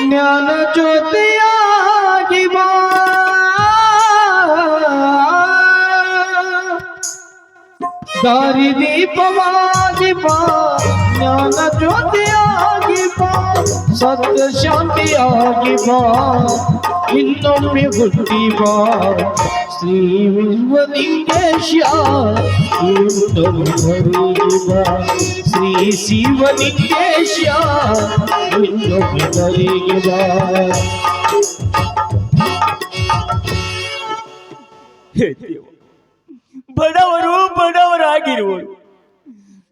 ಜ್ಞಾನ ಜ್ಯೋತಿಯಾಗಿ ಬಾ ದಾರಿ ದೀಪವಾಗಿ ಬಾ ಜ್ಞಾನ ಜ್ಯೋತಿಯಾಗಿ ಬಾ ಸತ್ಯ ಶಾಂತಿಯಾಗಿ ಬಾ ಇನ್ನೊಮ್ಮೆ ಹುಟ್ಟಿ ಬಾ ಶ್ರೀ ವಿಶ್ವಲಿಂಗೇಶ ಇನ್ನೊಮ್ಮೆ ಬರುಗಿ ಬಾ ಶ್ರೀ ಶಿವನಿಕೇಶ. ಬಡವರು ಬಡವರಾಗಿರುವರು,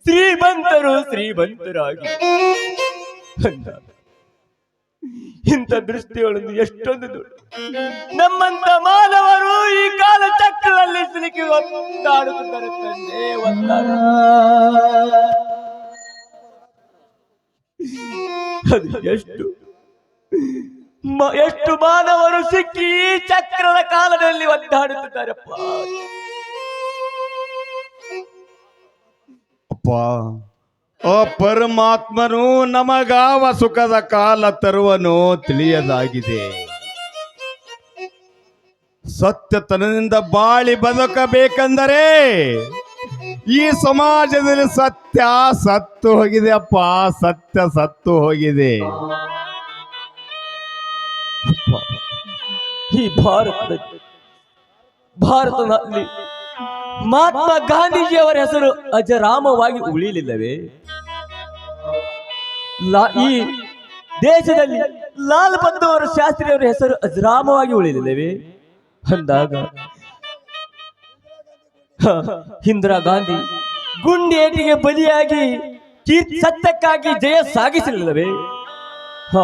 ಶ್ರೀಮಂತರು ಶ್ರೀಮಂತರಾಗಿ ಇಂಥ ದೃಷ್ಟಿಯೊಳಗೆ ಎಷ್ಟೊಂದು ದೊಡ್ಡ ನಮ್ಮಂತ ಮಾನವರು ಈ ಕಾಲ ಚಕ್ರದಲ್ಲಿ ಸಿಲುಕಿ ಒತ್ತಾಡುತ್ತಿದ್ದಾರೆ ತಂದೆ ಅದು ಎಷ್ಟು? ಎಷ್ಟು ಮಾನವರು ಸಿಕ್ಕಿ ಈ ಚಕ್ರದ ಕಾಲದಲ್ಲಿ ಒದ್ದಾಡುತ್ತಿದ್ದಾರಪ್ಪ ಅಪ್ಪ, ಆ ಪರಮಾತ್ಮನು ನಮಗಾವ ಸುಖದ ಕಾಲ ತರುವನು ತಿಳಿಯದಾಗಿದೆ. ಸತ್ಯತನದಿಂದ ಬಾಳಿ ಬದುಕಬೇಕೆಂದರೆ ಈ ಸಮಾಜದಲ್ಲಿ ಸತ್ಯ ಸತ್ತು ಹೋಗಿದೆ ಅಪ್ಪ, ಸತ್ಯ ಸತ್ತು ಹೋಗಿದೆ. ಈ ಭಾರತ ಭಾರತದಲ್ಲಿ ಮಹಾತ್ಮ ಗಾಂಧೀಜಿಯವರ ಹೆಸರು ಅಜರಾಮವಾಗಿ ಉಳಿಲಿಲ್ಲವೇ? ಲಾ- ಈ ದೇಶದಲ್ಲಿ ಲಾಲ್ ಬಹದ್ದೂರ್ ಶಾಸ್ತ್ರಿಯವರ ಹೆಸರು ಅಜರಾಮವಾಗಿ ಉಳಿದಿದ್ದೇವೆ ಅಂದಾಗ ಇಂದಿರಾ ಗಾಂಧಿ ಗುಂಡೇಟಿಗೆ ಬಲಿಯಾಗಿ ಕೀರ್ತಿ ಸತ್ಯಕ್ಕಾಗಿ ಜಯ ಸಾಗಿಸಲಿಲ್ಲವೇ? ಹ,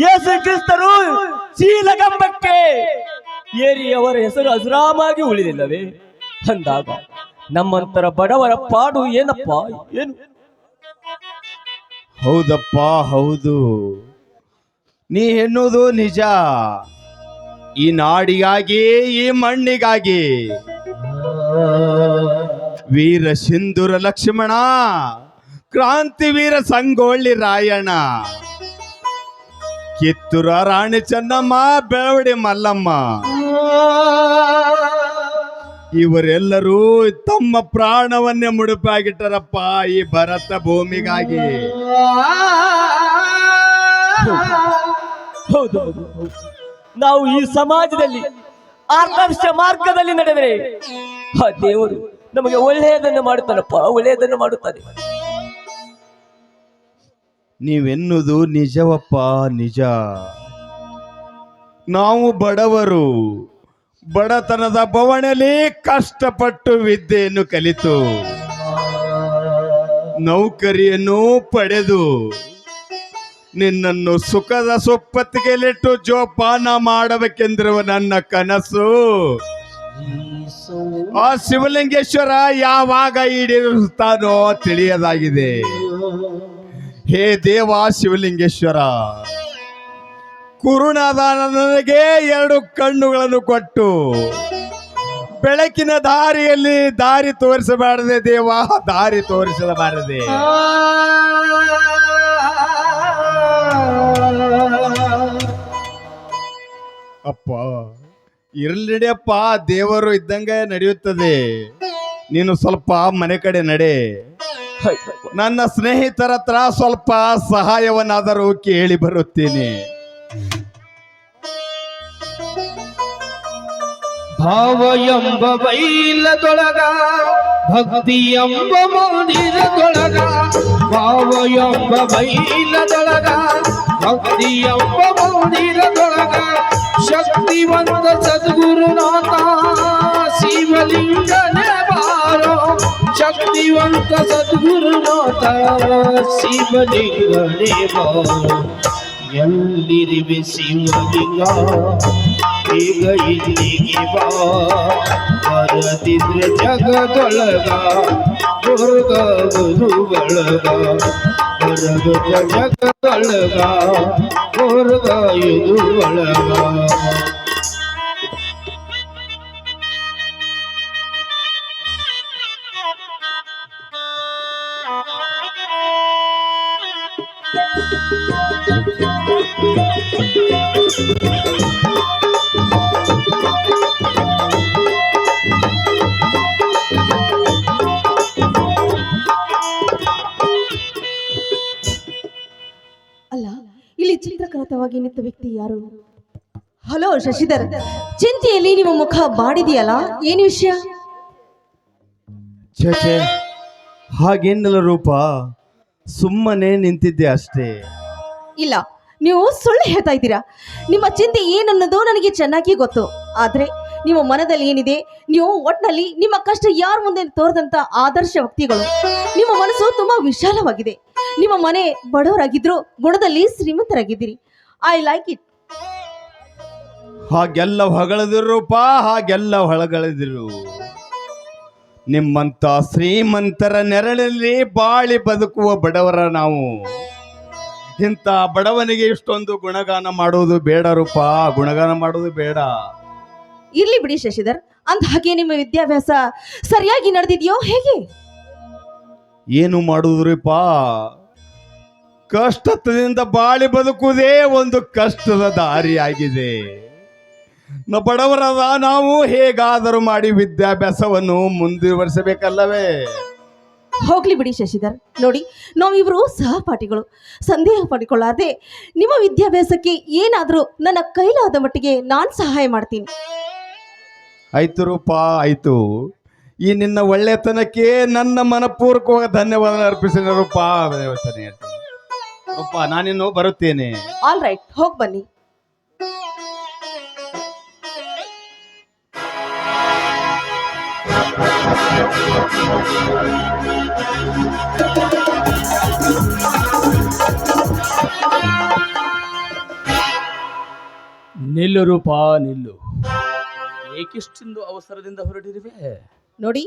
ಯೇಸು ಕ್ರಿಸ್ತರು ಶೀಲಗಂಬಕ್ಕೆ ಏರಿ ಅವರ ಹೆಸರು ಅಜರಾಮಾಗಿ ಉಳಿದಿಲ್ಲವೇ? ಅಂದಾಗ ನಮ್ಮಂತರ ಬಡವರ ಪಾಡು ಏನಪ್ಪ? ಏನು? ಹೌದಪ್ಪ ಹೌದು. ನೀ ಎನ್ನುವುದು ನಿಜ. ಈ ನಾಡಿಗಾಗಿ ಈ ಮಣ್ಣಿಗಾಗಿ ವೀರ ಸಿಂಧೂರ ಲಕ್ಷ್ಮಣ ಕ್ರಾಂತಿವೀರ ಸಂಗೊಳ್ಳಿ ರಾಯಣ್ಣ, ಕಿತ್ತೂರ ರಾಣಿ ಚೆನ್ನಮ್ಮ, ಬೆಳವಡಿ ಮಲ್ಲಮ್ಮ ಇವರೆಲ್ಲರೂ ತಮ್ಮ ಪ್ರಾಣವನ್ನೇ ಮುಡುಪಾಗಿಟ್ಟರಪ್ಪ ಈ ಭರತ ಭೂಮಿಗಾಗಿ ಹೌದು. ನಾವು ಈ ಸಮಾಜದಲ್ಲಿ ಆದರ್ಶ ಮಾರ್ಗದಲ್ಲಿ ನಡೆದರೆ ಆ ದೇವರು ನಮಗೆ ಒಳ್ಳೆಯದನ್ನು ಮಾಡುತ್ತಾನಪ್ಪ, ಒಳ್ಳೆಯದನ್ನು ಮಾಡುತ್ತಾನೆ. ನೀವೆನ್ನುವುದು ನಿಜವಪ್ಪ, ನಿಜ. ನಾವು ಬಡವರು, ಬಡತನದ ಬವಣೆಯಲ್ಲಿ ಕಷ್ಟಪಟ್ಟು ವಿದ್ಯೆಯನ್ನು ಕಲಿತು, ನೌಕರಿಯನ್ನು ಪಡೆದು ನಿನ್ನನ್ನು ಸುಖದ ಸೊಪ್ಪತ್ತಿಗೆಲಿಟ್ಟು ಜೋಪಾನ ಮಾಡಬೇಕೆಂದಿರುವ ನನ್ನ ಕನಸು. ಆ ಶಿವಲಿಂಗೇಶ್ವರ ಯಾವಾಗ ಈಡೇರಿಸುತ್ತಾನೋ ತಿಳಿಯದಾಗಿದೆ. ಹೇ ದೇವ ಶಿವಲಿಂಗೇಶ್ವರ ಕುರುಣಾದ ನನಗೆ ಎರಡು ಕಣ್ಣುಗಳನ್ನು ಕೊಟ್ಟು, ಬೆಳಕಿನ ದಾರಿಯಲ್ಲಿ ದಾರಿ ತೋರಿಸಬಾರದೆ ದೇವ, ದಾರಿ ತೋರಿಸಬಾರದೆ. ಅಪ್ಪ, ಇರ್ಲಿಡಿಯಪ್ಪ, ದೇವರು ಇದ್ದಂಗೆ ನಡೆಯುತ್ತದೆ. ನೀನು ಸ್ವಲ್ಪ ಮನೆ ಕಡೆ ನಡೆ. ನನ್ನ ಸ್ನೇಹಿತರ ಹತ್ರ ಸ್ವಲ್ಪ ಸಹಾಯವನ್ನಾದರೂ ಕೇಳಿ ಬರುತ್ತೇನೆ. ಭಾವ ಎಂಬ ಬೈಲದೊಳಗ, ಭಕ್ತಿ ಎಂಬ ಮಂದಿರದೊಳಗ, ಭಾವ ಎಂಬ ಬೈಲದೊಳಗ, ಭಕ್ತಿ ಎಂಬ ಮಂದಿರದೊಳಗ ಶಕ್ತಿವಂತ ಸದ್ಗುರುನಾಥ ಶಿವಲಿಂಗನೇ ಬಾರೋ ಶಕ್ತಿವಂತ ಸದ್ಗುರುನಾಥ ಶಿವಲಿಂಗನೇ ಬಾರೋ ಎಲ್ಲಿರಿವೆ ಶಿವಲಿಂಗ ಈಗ ಇಲ್ಲಿಗೆ ಬಾ ಬರದಿದ್ರೆ ಜಗದೊಳಗ ದುರ್ಗ ಗುರುಗಳಗ ಬರಗದ ಜಗದೊಳಗ ದುರ್ಗ ಇದು ಒಳಗ ಅಲ್ಲ ಚಿತ್ರಕರತವಾಗಿ ನಿಂತ ವ್ಯಕ್ತಿ ಯಾರು? ಹಲೋ ಶಶಿಧರ್. ಚಿಂತೆಯಲ್ಲಿ ನಿಮ್ಮ ಮುಖ ಬಾಡಿದೆಯಲ್ಲ? ಏನು ವಿಷಯ? ಛೇ. ಹಾಗೇನಿಲ್ಲ ರೂಪ. ಸುಮ್ಮನೆ ನಿಂತಿದ್ದೆ ಅಷ್ಟೇ. ಇಲ್ಲ ನೀವು ಸುಳ್ಳು ಹೇಳ್ತಾ ಇದ್ದೀರಾ? ನಿಮ್ಮ ಚಿಂತೆ ಏನನ್ನೋದು ನನಗೆ ಚೆನ್ನಾಗಿ ಗೊತ್ತು. ಆದ್ರೆ ನಿಮ್ಮ ಮನದಲ್ಲಿ ಏನಿದೆ? ನೀವು ಒಟ್ನಲ್ಲಿ ನಿಮ್ಮ ಕಷ್ಟ ಯಾರ ಮುಂದೆ ತೋರದಂತ ಆದರ್ಶ ವ್ಯಕ್ತಿಗಳು. ನಿಮ್ಮ ಮನಸ್ಸು ತುಂಬಾ ವಿಶಾಲವಾಗಿದೆ. ನಿಮ್ಮ ಮನೆ ಬಡವರಾಗಿದ್ರು ಗುಣದಲ್ಲಿ ಶ್ರೀಮಂತರಾಗಿದ್ದೀರಿ. ಐ ಲೈಕ್ ಇಟ್ ಹಾಗೆಲ್ಲ ಹೊಗಳದಿರು ರೂಪ ಹಾಗೆಲ್ಲ ಹೊಳಗಳದಿರು. ನಿಮ್ಮಂತ ಶ್ರೀಮಂತರ ನೆರಳಲ್ಲಿ ಬಾಳಿ ಬದುಕುವ ಬಡವರ ನಾವು. ಇಂಥ ಬಡವನಿಗೆ ಇಷ್ಟೊಂದು ಗುಣಗಾನ ಮಾಡುವುದು ಬೇಡ ರೂಪ ಗುಣಗಾನ ಮಾಡುವುದು ಬೇಡ. ಇರ್ಲಿ ಬಿಡಿ ಶಶಿಧರ್ ಅಂತ ಹಾಗೆ ನಿಮ್ಮ ವಿದ್ಯಾಭ್ಯಾಸ ಸರಿಯಾಗಿ ನಡೆದಿದೆಯೋ ಹೇಗೆ? ಏನು ಮಾಡುವುದ್ರಿಪ್ಪ ಕಷ್ಟದಿಂದ ಬಾಳಿ ಬದುಕುವುದೇ ಒಂದು ಕಷ್ಟದ ದಾರಿಯಾಗಿದೆ. ಬಡವರಾದ ನಾವು ಹೇಗಾದರೂ ಮಾಡಿ ವಿದ್ಯಾಭ್ಯಾಸವನ್ನು ಮುಂದುವರಿಸಬೇಕಲ್ಲವೇ? ಹೋಗ್ಲಿ ಬಿಡಿ ಶಶಿಧರ್. ನೋಡಿ ನಾವಿಬ್ರು ಸಹಪಾಠಿಗಳು. ಸಂದೇಹ ಪಡಿಕೊಳ್ಳಾರ್ದೆ ನಿಮ್ಮ ವಿದ್ಯಾಭ್ಯಾಸಕ್ಕೆ ಏನಾದರೂ ನನ್ನ ಕೈಲಾದ ಮಟ್ಟಿಗೆ ನಾನು ಸಹಾಯ ಮಾಡ್ತೀನಿ. ಆಯ್ತು ರೂಪಾ ಆಯ್ತು. ಈ ನಿನ್ನ ಒಳ್ಳೆತನಕ್ಕೆ ನನ್ನ ಮನಪೂರ್ವಕವಾಗಿ ಧನ್ಯವಾದ ಅರ್ಪಿಸಿದ ರೂಪ ರೂಪ ನಾನಿನ್ನು ಬರುತ್ತೇನೆ. ಆಲ್ ರೈಟ್ ಹೋಗಿ ಬನ್ನಿ. ನಿಲ್ಲು ರೂಪ ನಿಲ್ಲು. ಏಕಿಷ್ಟೊಂದು ಅವಸರದಿಂದ ಹೊರಟಿರುವೆ? ನೋಡಿ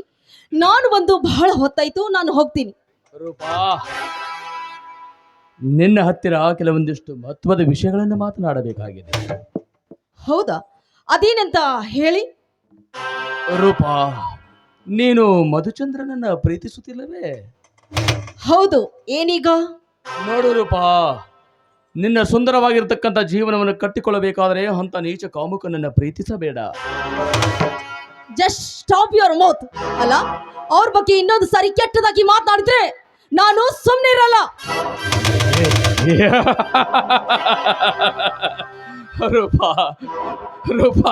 ನಾನು ಒಂದು ಬಹಳ ಹೊತ್ತಾಯ್ತು ನಾನು ಹೋಗ್ತೀನಿ. ರೂಪ. ನಿನ್ನ ಹತ್ತಿರ ಕೆಲವೊಂದಿಷ್ಟು ಮಹತ್ವದ ವಿಷಯಗಳನ್ನು ಮಾತನಾಡಬೇಕಾಗಿದೆ. ಹೌದಾ? ಅದೇನಂತ ಹೇಳಿ? ರೂಪಾ ನೀನು ಮಧುಚಂದ್ರನನ್ನ ಪ್ರೀತಿಸುತ್ತಿಲ್ಲವೇ? ಹೌದು ಏನೀಗ? ನೋಡು ರೂಪಾ ನಿನ್ನ ಸುಂದರವಾಗಿರ್ತಕ್ಕಂಥ ಜೀವನವನ್ನು ಕಟ್ಟಿಕೊಳ್ಳಬೇಕಾದರೆ ಅಂತ ನೀಚ ಕಾಮುಕನನ್ನ ಪ್ರೀತಿಸಬೇಡ. ಜಸ್ಟ್ ಸ್ಟಾಪ್ ಯುವರ್ ಮೌತ್ ಅಲ್ಲ ಅವ್ರ ಬಗ್ಗೆ ಇನ್ನೊಂದು ಸಾರಿ ಕೆಟ್ಟದಾಗಿ ಮಾತನಾಡಿದ್ರೆ ನಾನು ಸುಮ್ಮನೆ ಇರಲ್ಲ ರೂಪಾ ರೂಪ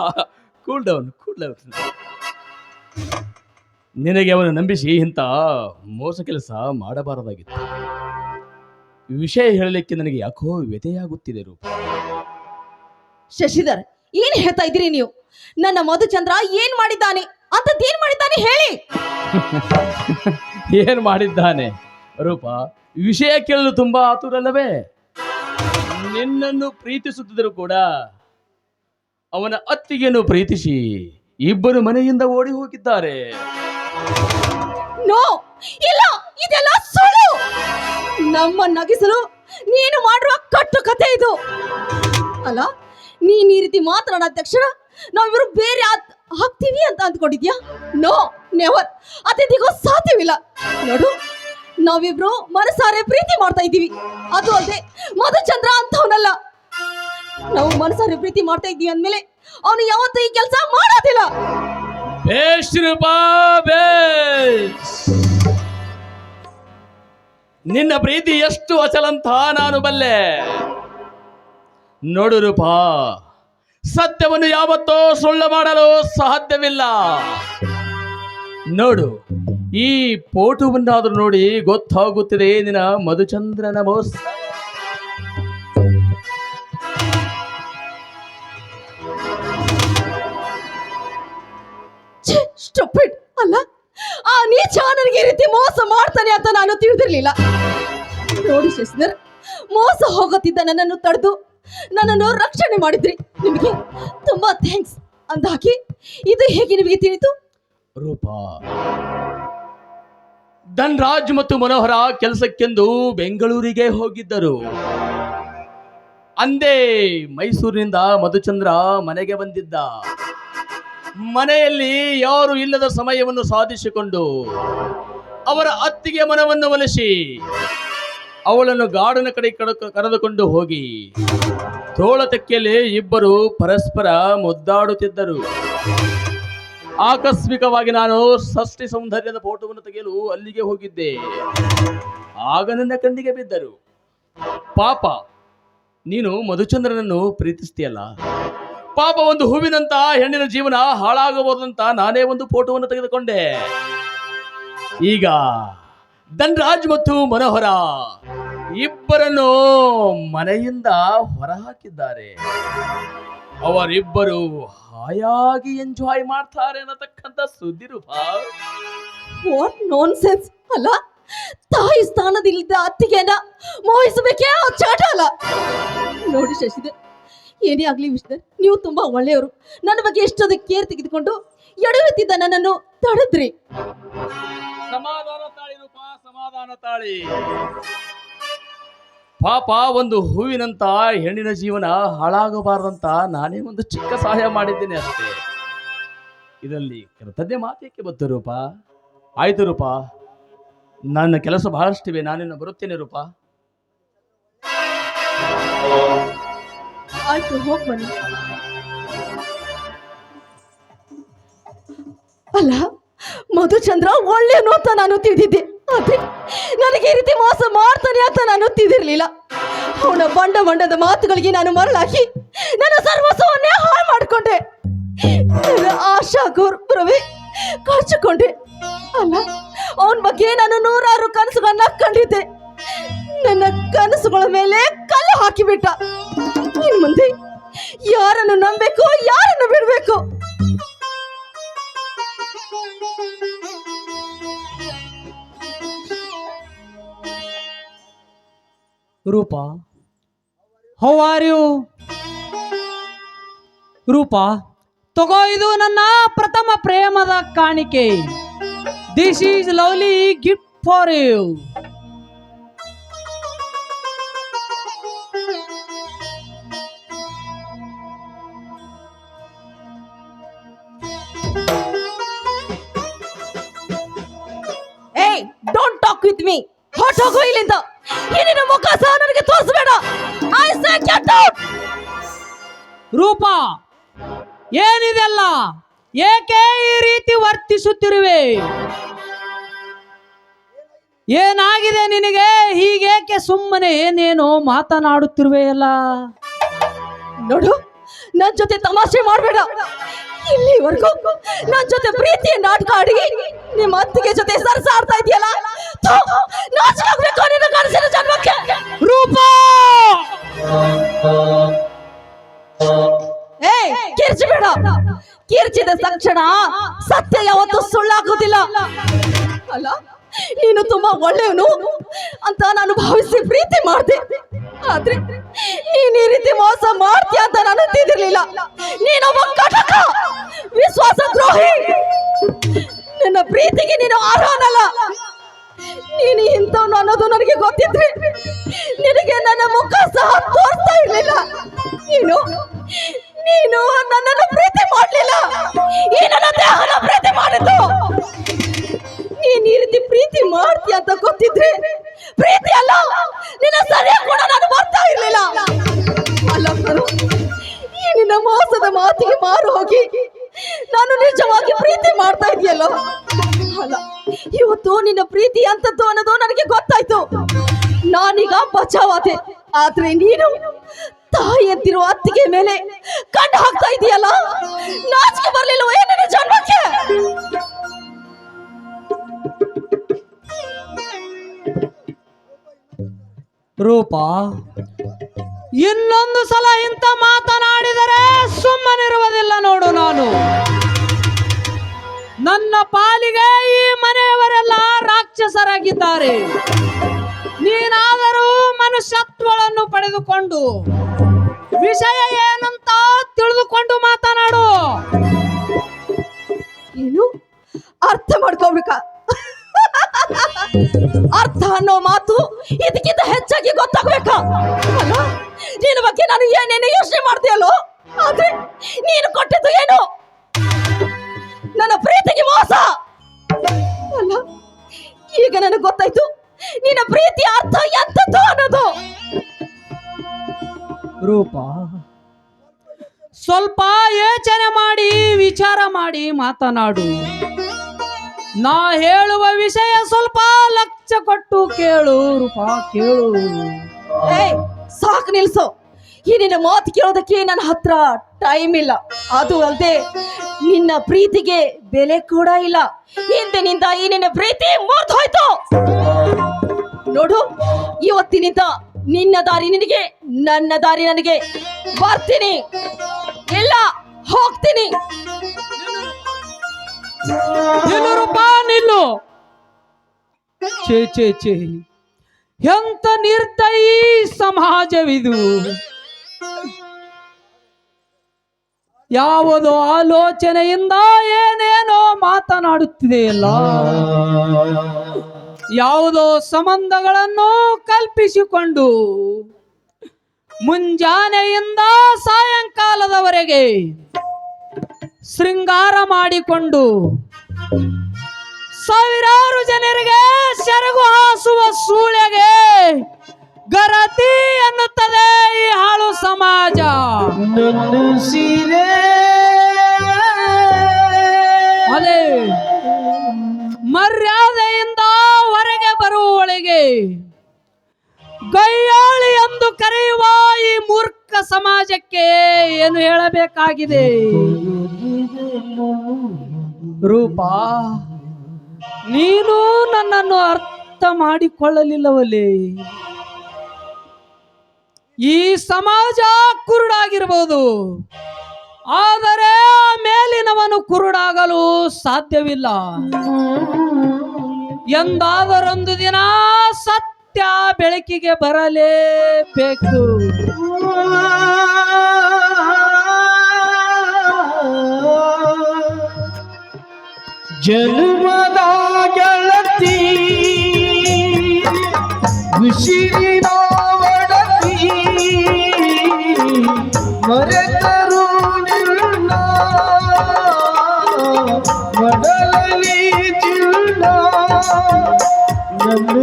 ಕೂಲ್ ಡೌನ್ ಕೂಲ್ ಡೌನ್ ನಿನಗೆ ಅವನು ನಂಬಿಸಿ ಇಂಥ ಮೋಸ ಕೆಲಸ ಮಾಡಬಾರದಾಗಿತ್ತು. ವಿಷಯ ಹೇಳಲಿಕ್ಕೆ ನನಗೆ ಯಾಕೋ ವ್ಯಥೆಯಾಗುತ್ತಿದೆ ರೂಪ. ಶಶಿಧರ್ ಏನ್ ಹೇಳ್ತಾ ಇದ್ದೀರಿ ನೀವು? ನನ್ನ ಮಧುಚಂದ್ರ ಏನ್ ಮಾಡಿದ್ದಾನೆ? ಅಂತದ್ದೇನ್ ಮಾಡಿದ್ದಾನೆ ಹೇಳಿ. ಏನ್ ಮಾಡಿದ್ದಾನೆ? ರೂಪ ವಿಷಯ ಕೇಳಲು ತುಂಬಾ ಆತುರಲ್ಲವೇ? ನಿನ್ನನ್ನು ಪ್ರೀತಿಸುತ್ತಿದ್ದರೂ ಕೂಡ ಅವನ ಅತ್ತಿಗೆಯನ್ನು ಪ್ರೀತಿಸಿ ಇಬ್ಬರು ಮನೆಯಿಂದ ಓಡಿ ಹೋಗಿದ್ದಾರೆ. ನೋ, ಇಲ್ಲ, ಇದೆಲ್ಲ ಸುಳ್ಳು! ನಮ್ಮ ನಗಿಸಲು ನೀನು ಮಾಡುವ ಕಟ್ಟು ಕಥೆ ಇದು. ಅಲ್ಲ, ನೀನ್ ಈ ರೀತಿ ಮಾತನಾಡ ತಕ್ಷಣ ನಾವಿಬ್ರು ಬೇರೆ ಹಾಕ್ತೀವಿ ಅಂತ ಅಂದ್ಕೊಂಡಿದ್ಯಾ? ನೋ ನೆವರ್ ಅತಿಥಿಗೂ ಸಾಧ್ಯವಿಲ್ಲ. ನೋಡು ನಾವಿಬ್ರು ಮನಸಾರೆ ಪ್ರೀತಿ ಮಾಡ್ತಾ ಇದ್ದೀವಿ. ಅದು ಅಲ್ಲದೆ ಮಧುಚಂದ್ರ ಅಂತವನಲ್ಲ. ನಾವು ಮನಸಾರೆ ಪ್ರೀತಿ ಮಾಡ್ತಾ ಇದ್ದೀವಿ ಅಂದ್ಮೇಲೆ ಅವನು ಯಾವತ್ತೂ ಈ ಕೆಲಸ ಮಾಡೋದಿಲ್ಲ ನಿನ್ನ ಪ್ರೀತಿ ಎಷ್ಟು ಅಚಲಂತ ನಾನು ಬಲ್ಲೆ. ನೋಡು ರೂಪ, ಸತ್ಯವನ್ನು ಯಾವತ್ತೋ ಸುಳ್ಳು ಮಾಡಲು ಸಾಧ್ಯವಿಲ್ಲ. ನೋಡು, ಈ ಫೋಟೋವನ್ನಾದ್ರೂ ನೋಡಿ ಗೊತ್ತಾಗುತ್ತದೆ ನಿನ್ನ ಮಧುಚಂದ್ರನ ಸ್ಟುಪಿಡ್ ಅಲ್ಲ, ಆ ನೀಚ ನನಗೆ ಈ ರೀತಿ ಮೋಸ ಮಾಡ್ತಾನೆ ಅಂತ ನಾನು ತಿಳಿದಿರ್ಲಿಲ್ಲ. ನೋಡಿ ಶಶಿಧರ್, ಮೋಸ ಹೋಗುತ್ತಿದ್ದ ನನ್ನನ್ನು ತಡೆದು ನನ್ನನ್ನು ರಕ್ಷಣೆ ಮಾಡಿದ್ರಿ. ನಿಮಗೆ ತುಂಬಾ ಥ್ಯಾಂಕ್ಸ್ ಅಂದಾಕಿ, ಇದು ಹೇಗೆ ನಿಮಗೆ ತಿಳಿತು ರೂಪ. ಧನ್ರಾಜ್ ಮತ್ತು ಮನೋಹರ ಕೆಲಸಕ್ಕೆಂದು ಬೆಂಗಳೂರಿಗೆ ಹೋಗಿದ್ದರು. ಅಂದೇ ಮೈಸೂರಿನಿಂದ ಮಧುಚಂದ್ರ ಮನೆಗೆ ಬಂದಿದ್ದ. ಮನೆಯಲ್ಲಿ ಯಾರು ಇಲ್ಲದ ಸಮಯವನ್ನು ಸಾಧಿಸಿಕೊಂಡು ಅವರ ಅತ್ತಿಗೆ ಮನವನ್ನು ಒಲಿಸಿ ಅವಳನ್ನು ಗಾರ್ಡನ್ ಕಡೆ ಕಡ- ಕರೆದುಕೊಂಡು ಹೋಗಿ. ತೋಳತಕ್ಕೆಯಲ್ಲಿ ಇಬ್ಬರು ಪರಸ್ಪರ ಮುದ್ದಾಡುತ್ತಿದ್ದರು. ಆಕಸ್ಮಿಕವಾಗಿ ನಾನು ಷಷ್ಠಿ ಸೌಂದರ್ಯದ ಫೋಟೋವನ್ನು ತೆಗೆಯಲು ಅಲ್ಲಿಗೆ ಹೋಗಿದ್ದೆ. ಆಗ ನನ್ನ ಕಣ್ಣಿಗೆ ಬಿದ್ದರು. ಪಾಪ, ನೀನು ಮಧುಚಂದ್ರನನ್ನು ಪ್ರೀತಿಸ್ತೀಯಲ್ಲ? ಪಾಪ, ಒಂದು ಹೂವಿನಂತ ಹೆಣ್ಣಿನ ಜೀವನ ಹಾಳಾಗಬಹುದಂತ ನಾನೇ ಒಂದು ಫೋಟೋವನ್ನು ತೆಗೆದುಕೊಂಡೆ. ಈಗ ಧನ್ರಾಜ್ ಮತ್ತು ಮನೋಹರ ಇಬ್ಬರನ್ನು ಮನೆಯಿಂದ ಹೊರಹಾಕಿದ್ದಾರೆ. ಅವರಿಬ್ಬರು ಹಾಯಾಗಿ ಎಂಜಾಯ್ ಮಾಡ್ತಾರೆ ಅನ್ನತಕ್ಕಂಥ ಸುದ್ದಿ ಬಾ ವಾಟ್ ನಾನ್ ಸೆನ್ಸ್ ಅಲ್ಲ ತಾಯಿ ಸ್ಥಾನದಿಲ್ಲದ ಅತ್ತಿಗೆನ ಮೋಹಿಸಬೇಕೇ ಆ ಚಾಟ ಅಲ್ಲ. ನೋಡಿ ಶಶಿಧರ್ ಏನೇ ಆಗ್ಲಿ ವಿಷ್ಣರ್ ನೀವು ತುಂಬಾ ಒಳ್ಳೆಯವರು. ನನ್ನ ಬಗ್ಗೆ ಎಷ್ಟೊಂದು ಕೇರ್ ತೆಗೆದುಕೊಂಡು ಎಡವೆತ್ತಿದ್ದ ನನ್ನನ್ನು ತಡದ್ರಿ. ಸಮಾಧಾನ ತಾಳಿ ರೂಪ ಸಮಾಧಾನ ತಾಳಿ. ಪಾಪ ಒಂದು ಹೂವಿನಂತ ಹೆಣ್ಣಿನ ಜೀವನ ಹಾಳಾಗಬಾರ್ದಂತ ನಾನೇ ಒಂದು ಚಿಕ್ಕ ಸಹಾಯ ಮಾಡಿದ್ದೇನೆ ಅಷ್ಟೇ. ಇದರಲ್ಲಿ ಕೃತಜ್ಞ ಮಾತೇಕೆ ಬತ್ತು ರೂಪ? ಆಯ್ತು ರೂಪ. ನನ್ನ ಕೆಲಸ ಬಹಳಷ್ಟಿವೆ, ನಾನಿನ್ನು ಬರುತ್ತೇನೆ ರೂಪ. ಆಯ್ತು, ಹೋಗ್ ಬನ್ನಿ. ಅಲ್ಲ, ಮಧುಚಂದ್ರ ಒಳ್ಳೆ ಅಂತ ನಾನು ತಿಳಿದಿದ್ದೆ. ನನಗೆ ಈ ರೀತಿ ಮೋಸ ಮಾಡ್ತಾನೆ ಅಂತ ನಾನು ತಿಳಿದಿರ್ಲಿಲ್ಲ ಅವನ ಬಂಡ ಬಂಡದ ಮಾತುಗಳಿಗೆ ನಾನು ಮರಳಾಕಿ ನನ್ನ ಸರ್ವಸ್ವವನ್ನೇ ಹಾಳು ಮಾಡಿಕೊಂಡೆ. ಆಶಾ ಗೌರವೇ ಕಳ್ಚಿಕೊಂಡೆ ಅಲ್ಲ, ಅವನ ಬಗ್ಗೆ ನಾನು ನೂರಾರು ಕನಸುಗಳನ್ನ ಕಂಡಿದ್ದೆ. ನನ್ನ ಕನಸುಗಳ ಮೇಲೆ ಕಲ್ಲು ಹಾಕಿಬಿಟ್ಟ. ಇನ್ ಮುಂದೆ ಯಾರನ್ನು ನಂಬಬೇಕು, ಯಾರನ್ನು ಬಿಡ್ಬೇಕು? ರೂಪ. ಹೌ ಆರ್ ಯು ರೂಪ, ತಗೋ, ಇದು ನನ್ನ ಪ್ರಥಮ ಪ್ರೇಮದ ಕಾಣಿಕೆ. This is lovely gift for you hey don't talk with me ಹೊಟ್ ಇಲ್ಲಿಂದ ಈ ನಿನ್ನ ಮುಖ ಸಹ ನನಗೆ ತೋರಿಸಬೇಡ. I say get out Roopa ಏನಿದೆಲ್ಲ ಏಕೆ ಈ ರೀತಿ ವರ್ತಿಸುತ್ತಿರುವೆ? ಏನಾಗಿದೆ ನಿನಗೆ? ಹೀಗೇಕೆ ಸುಮ್ಮನೆ ಏನೇನೋ ಮಾತನಾಡುತ್ತಿರುವೆಯಲ್ಲ ನೋಡು ನನ್ನ ಜೊತೆ ತಮಾಷೆ ಮಾಡಬೇಡ. ಇಲ್ಲಿವರೆಗೂ ನನ್ನ ಜೊತೆ ಪ್ರೀತಿಯ ನಾಟಕ ಆಡಿ ನಿಮ್ಮ ಅತ್ತಿಗೆ ಜೊತೆ ಸರ್ಸಾಡ್ತಾ ಇದೆಯಲ್ಲ? ಜನ್ಮಕ್ಕೆ. ರೂಪ! ಏ ಕಿರ್ಚಬೇಡ ಕಿರ್ಚಿದ ತಕ್ಷಣ ಸತ್ಯ ಯಾವತ್ತೂ ಸುಳ್ಳಾಗೋದಿಲ್ಲ. ಅಲ್ಲ, ನೀನು ತುಂಬಾ ಒಳ್ಳೆಯವನು ಅಂತ ನಾನು ಭಾವಿಸಿ ಪ್ರೀತಿ ಮಾಡಿದೆ. ಆದ್ರೆ ನೀನ್ ಈ ರೀತಿ ಮೋಸ ಮಾಡ್ತೀಯ ಅಂತ ನಾನು ತಿಳಿದಿರ್ಲಿಲ್ಲ ನೀನೊಬ್ಬ ಕಟಕ ವಿಶ್ವಾಸ ದ್ರೋಹಿ ನನ್ನ ಪ್ರೀತಿಗೆ ನೀನು ಅರ್ಹನಲ್ಲ ನೀನು ಇಂಥವ್ನು ಅನ್ನೋದು ನನಗೆ ಗೊತ್ತಿದ್ರೆ ನಿನಗೆ ನನ್ನ ಮುಖ ಸಹ ತೋರ್ತಾ ಇರಲಿಲ್ಲ. ನೀನು ನೀನು ನನ್ನನ್ನು ಪ್ರೀತಿ ಮಾಡಲಿಲ್ಲ. ಈ ನನ್ನ ದೇಹನ ಪ್ರೀತಿ ಮಾಡಿದ್ದು. ನೀನು ಈ ರೀತಿ ಪ್ರೀತಿ ಮಾಡ್ತೀಯ ಅಂತ ಗೊತ್ತಿದ್ರೆ ಪ್ರೀತಿ ಅಂತದ್ದು ಅನ್ನೋದು ನನಗೆ ಗೊತ್ತಾಯ್ತು. ನಾನೀಗ ಬಚಾವಾದೆ. ಆದ್ರೆ ನೀನು ತಾಯಿ ಅಂತಿರುವ ಅತ್ತಿಗೆ ಮೇಲೆ ಕಂಡು ಹಾಕ್ತಾ ಇದೆಯಲ್ಲ? ನಾಚಿಕೆ ಬರ್ಲಿಲ್ಲ ಏನೇನು ಜನ್ಮಕ್ಕೆ? ರೂಪ, ಇನ್ನೊಂದು ಸಲ ಇಂಥ ಮಾತನಾಡಿದರೆ ಸುಮ್ಮನಿರುವುದಿಲ್ಲ ನೋಡು ನಾನು. ನನ್ನ ಪಾಲಿಗೆ ಈ ಮನೆಯವರೆಲ್ಲ ರಾಕ್ಷಸರಾಗಿದ್ದಾರೆ ನೀನಾದರೂ ಮನುಷ್ಯತ್ವಗಳನ್ನು ಪಡೆದುಕೊಂಡು ವಿಷಯ ಏನಂತ ತಿಳಿದುಕೊಂಡು ಮಾತನಾಡು. ಏನು? ಅರ್ಥ ಮಾಡ್ಕೋಬೇಕ? ಅರ್ಥ ಅನ್ನೋ ಮಾತು ಇದಕ್ಕಿಂತ ಹೆಚ್ಚಾಗಿ ಗೊತ್ತಾಗ್ಬೇಕ? ನಿನ್ನ ಬಗ್ಗೆ ನಾನು ಏನೇನು ಯೋಚನೆ ಮಾಡ್ತೀಯಲ್ಲೋ? ಆದ್ರೆ ನೀನು ಕೊಟ್ಟಿದ್ದು ಏನು? ನನ್ನ ಪ್ರೀತಿಗೆ ಮೋಸ! ಅಲ್ಲ ಈಗ ನನಗೆ ಗೊತ್ತಾಯ್ತು. ನಿನ್ನ ಪ್ರೀತಿ ಅರ್ಥ ಎಂತದ್ದು ಅನ್ನೋದು. ರೂಪ ಸ್ವಲ್ಪ ಯೋಚನೆ ಮಾಡಿ ವಿಚಾರ ಮಾಡಿ ಮಾತನಾಡು. ನಾ ಹೇಳುವ ವಿಷಯ ಸ್ವಲ್ಪ ಲಕ್ಷ ಕೊಟ್ಟು ಕೇಳು ರೂಪ ಕೇಳು. ಸಾಕು ನಿಲ್ಸು. ಈ ನಿನ್ನ ಮಾತು ಕೇಳೋದಕ್ಕೆ ನನ್ನ ಹತ್ರ ಟೈಮ್ ಇಲ್ಲ. ಅದು ಅಲ್ಲದೆ ನಿನ್ನ ಪ್ರೀತಿಗೆ ಬೆಲೆ ಕೂಡ ಇಲ್ಲ. ಹಿಂದಿನಿಂದ ಈ ನಿನ್ನ ಪ್ರೀತಿ ಮುರಿದು ಹೋಯ್ತು. ನೋಡು, ಇವತ್ತಿನಿಂದ ನಿನ್ನ ದಾರಿ ನಿನಗೆ, ನನ್ನ ದಾರಿ ನನಗೆ. ಬರ್ತೀನಿ. ಇಲ್ಲ, ಹೋಗ್ತೀನಿ. ನಿಲ್ಲು. ಚೇ ಚೇ ಛೇ. ಎಂತ ನಿರ್ತೈ ಸಮಾಜವಿದು. ಯಾವುದೋ ಆಲೋಚನೆಯಿಂದ ಏನೇನೋ ಮಾತನಾಡುತ್ತಿದೆಯಲ್ಲ? ಯಾವುದೋ ಸಂಬಂಧಗಳನ್ನು ಕಲ್ಪಿಸಿಕೊಂಡು ಮುಂಜಾನೆಯಿಂದ ಸಾಯಂಕಾಲದವರೆಗೆ ಶೃಂಗಾರ ಮಾಡಿಕೊಂಡು ಸಾವಿರಾರು ಜನರಿಗೆ ಸೆರಗು ಹಾಸುವ ಸೂಳೆಗೆ ಗರತಿ ಅನ್ನುತ್ತದೆ ಈ ಹಾಳು ಸಮಾಜ. ಸೀರೆ. ಅದೇ ಮರ್ಯಾದೆಯಿಂದ ಹೊರಗೆ ಬರುವವಳಿಗೆ ಗೈಯಾಳಿ ಎಂದು ಕರೆಯುವ ಈ ಮೂರ್ಖ ಸಮಾಜಕ್ಕೆ ಏನು ಹೇಳಬೇಕಾಗಿದೆ? ರೂಪ ನೀನು ನನ್ನನ್ನು ಅರ್ಥ ಮಾಡಿಕೊಳ್ಳಲಿಲ್ಲವಲ್ಲೇ? ಈ ಸಮಾಜ ಕುರುಡಾಗಿರಬಹುದು ಆದರೆ ಮೇಲಿನವನು ಕುರುಡಾಗಲು ಸಾಧ್ಯವಿಲ್ಲ. ಎಂದಾದರೊಂದು ದಿನ ಸತ್ಯ ಬೆಳಕಿಗೆ ಬರಲೇಬೇಕು. ಜನ್ಮದ ಗೆಳತಿ ಉಸಿರಿನ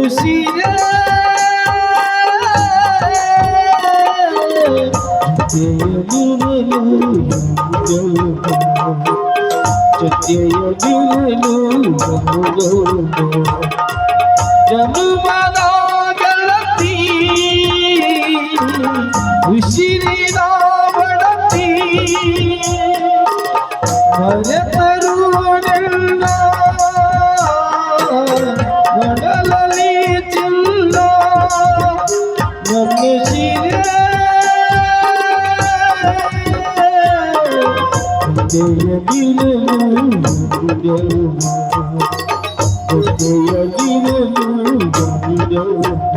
ನನ್ನ ಸೀರೆ ಜೊತೆಯ ಜನುಮದ ಗೆಳತಿ ಜಯ ಗಿರಲು ಜಯ ಗಿರಲು